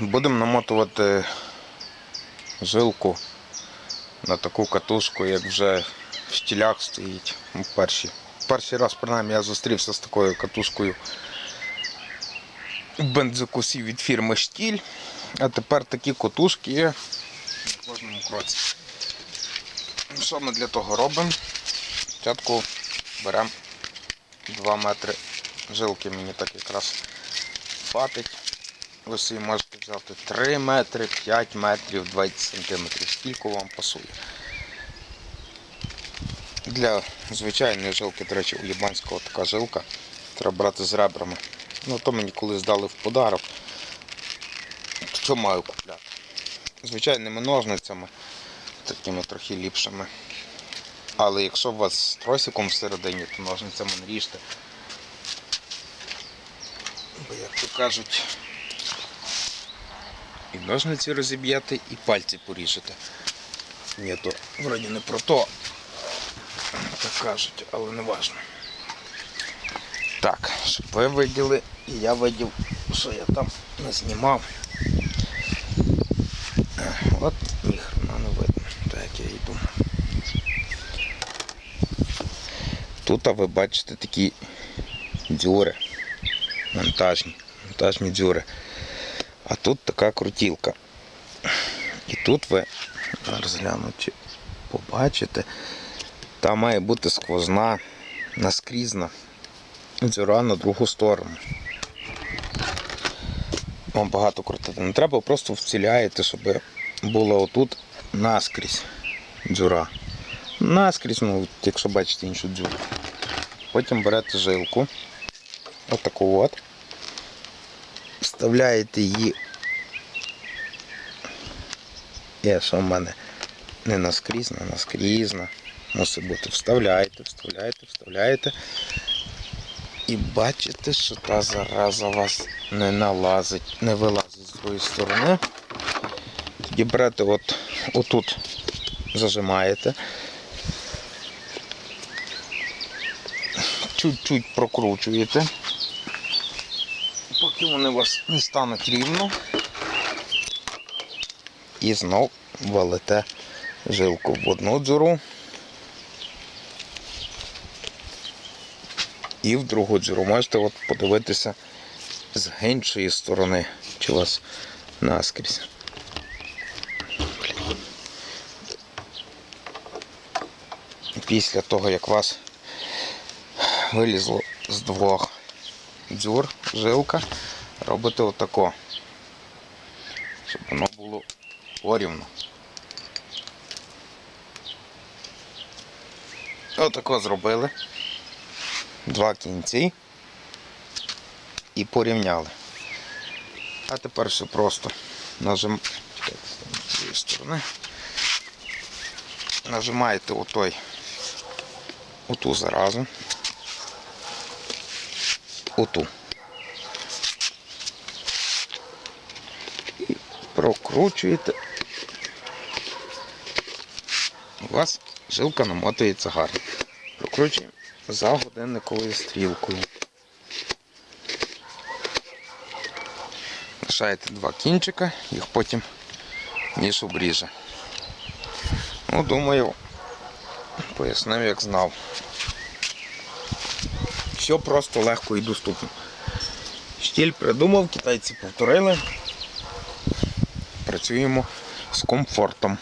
Будемо намотувати жилку на таку катушку, як вже в штілях стоїть. Ну, Перший, перший раз, принаймні, я зустрівся з такою катушкою бензокосів від фірми Штіль. А тепер такі котушки є на кожному кроці. Що ми для того робимо? Спочатку беремо 2 метри жилки, мені так якраз хватить. Собі можете взяти 3 метри, 5 метрів, 20 сантиметрів, скільки вам пасує. Для звичайної жилки, до речі, у Лібанського така жилка, треба брати з ребрами. Ну, то мені колись дали в подарок. Що маю купляти? Звичайними ножницями, такими трохи ліпшими. Але якщо у вас з тросиком всередині, то ножницями не ріжте. Бо, як то кажуть, і ножниці розіб'єте, і пальці поріжете. Ні, то вроді не про то. Так кажуть, але не важно. Так, щоб ви виділи, і я видів, що я там не знімав. От ніхрена не видно, так як я і. Тут а ви бачите такі дзюри. Монтажні. Монтажні дзюри. А тут така крутілка. І тут ви зараз гляну, побачите, там має бути сквозна, наскрізна дзюра на другу сторону. Вам багато крутити не треба, просто вціляєте, щоб була отут наскрізь дзюра. Наскрізь, ну, якщо бачите іншу дзюру. Потім берете жилку, отаку от, вставляєте її. Є, що в мене не наскрізна, наскрізна. Мусить бути. Вставляєте, вставляєте, вставляєте. І бачите, що та зараза вас не налазить, не вилазить з другої сторони. Тоді берете от, отут, зажимаєте. Чуть-чуть прокручуєте, поки вони у вас не стануть рівно. І знов валите жилку в одну дзюру. І в другу дзюру. Можете от подивитися з іншої сторони, чи у вас наскрізь. Після того, як вас вилізло з двох дзюр, жилка, робите отако, щоб воно було порівно. Отако зробили. Два кінці і порівняли. А тепер все просто нажим... Сторони. Нажимаєте отой, оту заразу. Оту. І прокручуєте. У вас жилка намотується гарно. Прокручуємо за годинниковою стрілкою. Лишаєте два кінчика, їх потім ніж обріже. Ну, думаю, пояснив, як знав. Все просто легко і доступно. Штіль придумав, китайці повторили. Працюємо з комфортом.